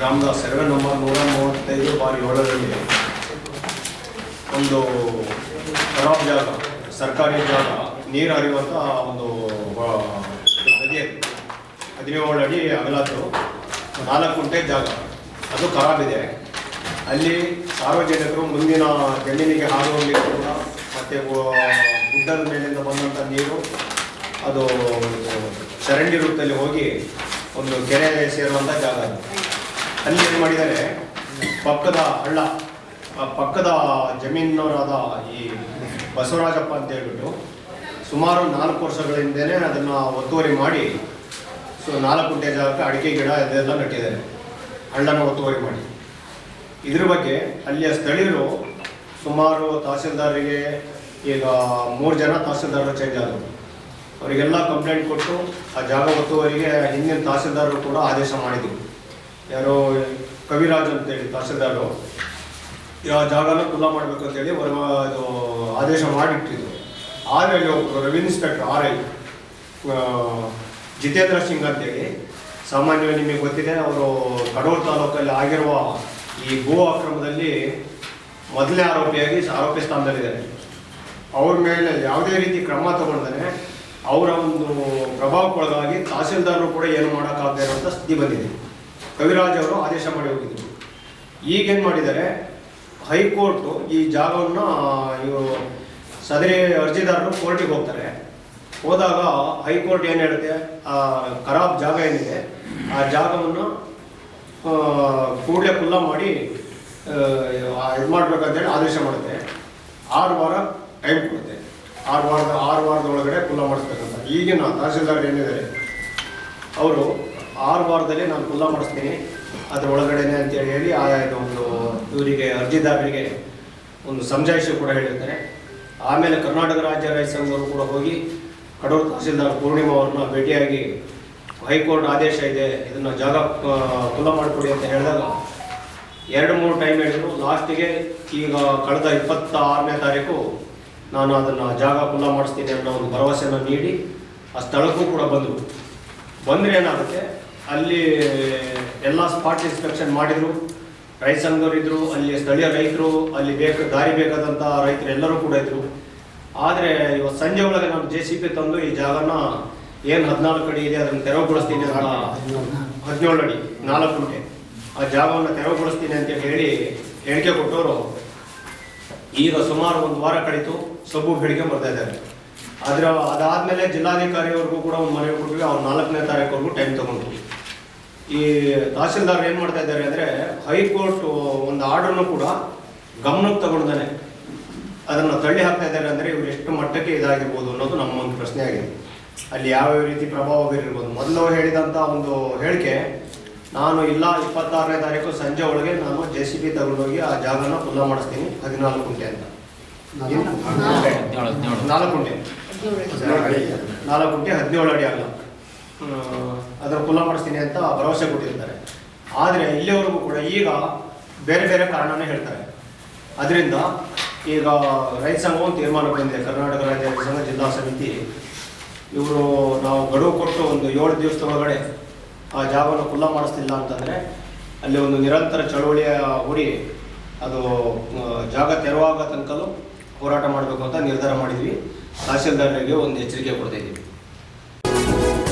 ಗ್ರಾಮದ survey number ನೂರ ಮೂವತ್ತೈದು ಬಾರಿ ಏಳರಲ್ಲಿ ಒಂದು ಖರಾಬ್ ಜಾಗ, ಸರ್ಕಾರಿ ಜಾಗ, ನೀರು ಹರಿಯುವಂಥ ಒಂದು ನದಿ. ಹದಿನೇಳು ಅಡಿ ಅಗಲಾದ್ರು ನಾಲ್ಕು ಗುಂಟೆ ಜಾಗ. ಅದು ಖರಾಬ್ ಇದೆ. ಅಲ್ಲಿ ಸಾರ್ವಜನಿಕರು ಮುಂದಿನ ಜಮೀನಿಗೆ ಹಾದು ಹೋಗಲಿಕ್ಕೆ ಕೂಡ ಮತ್ತು ಗುಡ್ಡದ ಮೇಲಿಂದ ಬಂದಂಥ ನೀರು, ಅದು ಚರಂಡಿ ರೂಪದಲ್ಲಿ ಹೋಗಿ ಒಂದು ಕೆರೆ ಸೇರುವಂಥ ಜಾಗ ಅಲ್ಲಿ ಏನು ಮಾಡಿದ್ದಾರೆ? ಪಕ್ಕದ ಹಳ್ಳ ಪಕ್ಕದ ಜಮೀನವರಾದ ಈ ಬಸವರಾಜಪ್ಪ ಅಂತ ಹೇಳ್ಬಿಟ್ಟು ಸುಮಾರು ನಾಲ್ಕು ವರ್ಷಗಳ ಅದನ್ನ ಅದನ್ನು ಒತ್ತುವರಿ ಮಾಡಿ, ಸೊ ನಾಲ್ಕು ಗುಂಟೆ ಜಾಗಕ್ಕೆ ಅಡಿಕೆ ಗಿಡ ಅದೆಲ್ಲ ನೆಟ್ಟಿದ್ದಾರೆ. ಹಳ್ಳನ ಒತ್ತುವರಿ ಮಾಡಿ. ಇದ್ರ ಬಗ್ಗೆ ಅಲ್ಲಿಯ ಸ್ಥಳೀಯರು ಸುಮಾರು ತಹಸೀಲ್ದಾರರಿಗೆ ಈಗ ಮೂರು ಜನ ತಹಸೀಲ್ದಾರರು ಚೇಂಜ್ ಆದರು ಅವರಿಗೆಲ್ಲ ಕಂಪ್ಲೇಂಟ್ ಕೊಟ್ಟು ಆ ಜಾಗ ಒತ್ತುವರಿಗೆ ಹಿಂದಿನ ತಹಸೀಲ್ದಾರರು ಕೂಡ ಆದೇಶ ಮಾಡಿದ್ರು. ಯಾರೋ ಕವಿರಾಜ್ ಅಂತೇಳಿ ತಹಸೀಲ್ದಾರು. ಯಾವ ಜಾಗನ ಖುಲ್ಲಾ ಮಾಡಬೇಕು ಅಂತೇಳಿ ಹೇಳಿ ಇದು ಆದೇಶ ಮಾಡಿಟ್ಟಿದ್ರು. ಒಬ್ಬರು revenue inspector R I Jitendra Singh ಅಂತೇಳಿ ಸಾಮಾನ್ಯವಾಗಿ ನಿಮಗೆ ಗೊತ್ತಿದೆ, ಅವರು ಕಡೂರು ತಾಲೂಕಲ್ಲಿ ಆಗಿರುವ ಈ ಭೂ ಅಕ್ರಮದಲ್ಲಿ ಮೊದಲನೇ ಆರೋಪಿಯಾಗಿ ಆರೋಪಿ ಸ್ಥಾನದಲ್ಲಿದ್ದಾರೆ. ಅವ್ರ ಮೇಲೆ ಯಾವುದೇ ರೀತಿ ಕ್ರಮ ತಗೊಂಡರೆ ಅವರ ಒಂದು ಪ್ರಭಾವಕ್ಕೊಳಗಾಗಿ ತಹಸೀಲ್ದಾರರು ಕೂಡ ಏನು ಮಾಡೋಕ್ಕಾಗದೇ ಇರುವಂಥ ಸ್ಥಿತಿ ಬಂದಿದೆ. ಕವಿರಾಜ್ ಅವರು ಆದೇಶ ಮಾಡಿ ಹೋಗಿದ್ರು. ಈಗೇನು ಮಾಡಿದ್ದಾರೆ? ಹೈಕೋರ್ಟು ಈ ಜಾಗವನ್ನು ಇವರು ಸದರಿ ಅರ್ಜಿದಾರರು ಕೋರ್ಟಿಗೆ ಹೋಗ್ತಾರೆ. ಹೋದಾಗ ಹೈಕೋರ್ಟ್ ಏನು ಹೇಳುತ್ತೆ? ಆ, ಖರಾಬ್ ಜಾಗ ಏನಿದೆ, ಆ ಜಾಗವನ್ನು ಕೂಡಲೇ ಕುಲ್ಲ ಮಾಡಿ ಇದು ಮಾಡ್ಬೇಕಂತೇಳಿ ಆದೇಶ ಮಾಡುತ್ತೆ. ಆರು ವಾರ ಟೈಮ್ ಕೊಡುತ್ತೆ. ಆರು ವಾರದ ಆರು ವಾರದ ಒಳಗಡೆ ಕುಲ್ಲ ಮಾಡಿಸ್ಬೇಕಂತ. ಈಗಿನ ತಹಸೀಲ್ದಾರ್ ಏನಿದ್ದಾರೆ? ಅವರು ಆರು ವಾರದಲ್ಲಿ ನಾನು ಕುಲ್ಲ ಮಾಡಿಸ್ತೀನಿ. ಅದರ ಒಳಗಡೆನೆ ಅಂತೇಳಿ ಹೇಳಿ ಆ ಒಂದು ಇವರಿಗೆ ಅರ್ಜಿದಾರರಿಗೆ ಒಂದು ಸಮಜಾಯಿಷಿ ಕೂಡ ಹೇಳಿರ್ತಾರೆ. ಆಮೇಲೆ ಕರ್ನಾಟಕ ರಾಜ್ಯ ರೈತ ಸಂಘವರು ಕೂಡ ಹೋಗಿ ಕಡೂರು ತಹಸೀಲ್ದಾರ್ ಪೂರ್ಣಿಮಾ ಅವ್ರನ್ನ ಭೇಟಿಯಾಗಿ ಹೈಕೋರ್ಟ್ ಆದೇಶ ಇದೆ, ಇದನ್ನು ಜಾಗ ಕುಲ್ಲ ಮಾಡಿಕೊಡಿ ಅಂತ ಹೇಳಿದಾಗ ಎರಡು ಮೂರು ಟೈಮ್ ಹೇಳಿದ್ರು. ಲಾಸ್ಟಿಗೆ ಈಗ ಕಳೆದ ಇಪ್ಪತ್ತ ಆರನೇ ತಾರೀಕು ನಾನು ಅದನ್ನು ಜಾಗ ಕುಲ್ಲ ಮಾಡಿಸ್ತೀನಿ ಅನ್ನೋ ಒಂದು ಭರವಸೆಯನ್ನು ನೀಡಿ ಆ ಸ್ಥಳಕ್ಕೂ ಕೂಡ ಬಂದರು. ಬಂದರೆ ಏನಾಗುತ್ತೆ? ಅಲ್ಲಿ ಎಲ್ಲ ಸ್ಪಾಟ್ ಇನ್ಸ್ಪೆಕ್ಷನ್ ಮಾಡಿದರು. ರೈತ ಸಂಘರು ಇದ್ರು, ಅಲ್ಲಿ ಸ್ಥಳೀಯ ರೈತರು, ಅಲ್ಲಿ ಬೇಕು, ದಾರಿ ಬೇಕಾದಂಥ ರೈತರು ಎಲ್ಲರೂ ಕೂಡ ಇದ್ದರು ಆದರೆ ಇವತ್ತು ಸಂಜೆ ಒಳಗೆ ನಾವು ಜೆ ಸಿ ಪಿ ತಂದು ಈ ಜಾಗನ ಏನು ಹದಿನಾಲ್ಕು ಅಡಿ ಇದೆ, ಅದನ್ನು ತೆರವುಗೊಳಿಸ್ತೀನಿ ಅಂತ ಹದಿನೇಳು ಅಡಿ, ನಾಲ್ಕು ಗಂಟೆ ಆ ಜಾಗವನ್ನು ತೆರವುಗೊಳಿಸ್ತೀನಿ ಅಂತ ಹೇಳಿ ಹೇಳಿಕೆ ಕೊಟ್ಟವರು. ಈಗ ಸುಮಾರು ಒಂದು ವಾರ ಕಳೀತು, ಸಬ್ಬು ಬೇಡಿಕೆ ಬರ್ತಾ ಇದ್ದಾರೆ ಆದ್ರೆ ಅದಾದಮೇಲೆ ಜಿಲ್ಲಾಧಿಕಾರಿಯವ್ರಿಗೂ ಕೂಡ ಒಂದು ಮನವಿ ಕೊಟ್ವಿ, ಅವ್ರು ನಾಲ್ಕನೇ ತಾರೀಕುವರೆಗೂ ಟೈಮ್ ತಗೊಂಡ್ರು. ಈ ತಹಸೀಲ್ದಾರ್ ಏನ್ ಮಾಡ್ತಾ ಇದ್ದಾರೆ ಅಂದ್ರೆ ಹೈಕೋರ್ಟ್ ಒಂದು ಆರ್ಡರ್ನು ಕೂಡ ಗಮನಕ್ಕೆ ತಗೊಂಡಿದ್ದಾನೆ ಅದನ್ನು ತಳ್ಳಿ ಹಾಕ್ತಾ ಇದ್ದಾರೆ ಅಂದ್ರೆ ಇವ್ರು ಎಷ್ಟು ಮಟ್ಟಕ್ಕೆ ಇದಾಗಿರ್ಬೋದು ಅನ್ನೋದು ನಮ್ಮ ಒಂದು ಪ್ರಶ್ನೆ ಆಗಿದೆ. ಅಲ್ಲಿ ಯಾವ ರೀತಿ ಪ್ರಭಾವ ಬೀರಿರ್ಬೋದು. ಮೊದಲು ಹೇಳಿದಂತ ಒಂದು ಹೇಳಿಕೆ ನಾನು ಇಲ್ಲ ಇಪ್ಪತ್ತಾರನೇ ತಾರೀಕು ಸಂಜೆ ಒಳಗೆ ನಾನು ಜೆ ಸಿ ಬಿ ತಗೊಂಡೋಗಿ ಆ ಜಾಗನ ಪುಲ್ಲ ಮಾಡಿಸ್ತೀನಿ. ಹದಿನಾಲ್ಕು ಗುಂಟೆ ಅಂತ. ನಾಲ್ಕು ಗುಂಟೆ. ನಾಲ್ಕು ಗುಂಟೆ ಹದಿನೇಳು ಅಡಿ ಅಲ್ಲ. ಅದರ ಕುಲ ಮಾಡಿಸ್ತೀನಿ ಅಂತ ಭರವಸೆ ಕೊಟ್ಟಿರ್ತಾರೆ. ಆದರೆ ಇಲ್ಲಿವರೆಗೂ ಕೂಡ ಈಗ ಬೇರೆ ಬೇರೆ ಕಾರಣನೇ ಹೇಳ್ತಾರೆ. ಅದರಿಂದ ಈಗ ರೈತ ಸಂಘವು ತೀರ್ಮಾನ ಬಂದಿದೆ. ಕರ್ನಾಟಕ ರಾಜ್ಯ ರೈತ ಸಂಘ ಜಿಲ್ಲಾ ಸಮಿತಿ. ಇವರು ನಾವು ಗಡುವು ಕೊಟ್ಟು ಒಂದು ಏಳು ದಿವಸದೊಳಗಡೆ ಆ ಜಾಗವನ್ನು ಕುಲ್ಲ ಮಾಡಿಸ್ತಿಲ್ಲ ಅಂತಂದರೆ ಅಲ್ಲಿ ಒಂದು ನಿರಂತರ ಚಳುವಳಿಯ ಹುಡಿ ಅದು ಜಾಗ ತೆರವಾಗ ತನಕಲೂ ಹೋರಾಟ ಮಾಡಬೇಕು ಅಂತ ನಿರ್ಧಾರ ಮಾಡಿದ್ವಿ. ತಹಸೀಲ್ದಾರರಿಗೆ ಒಂದು ಎಚ್ಚರಿಕೆ ಕೊಡ್ತಾ ಇದ್ದೀವಿ.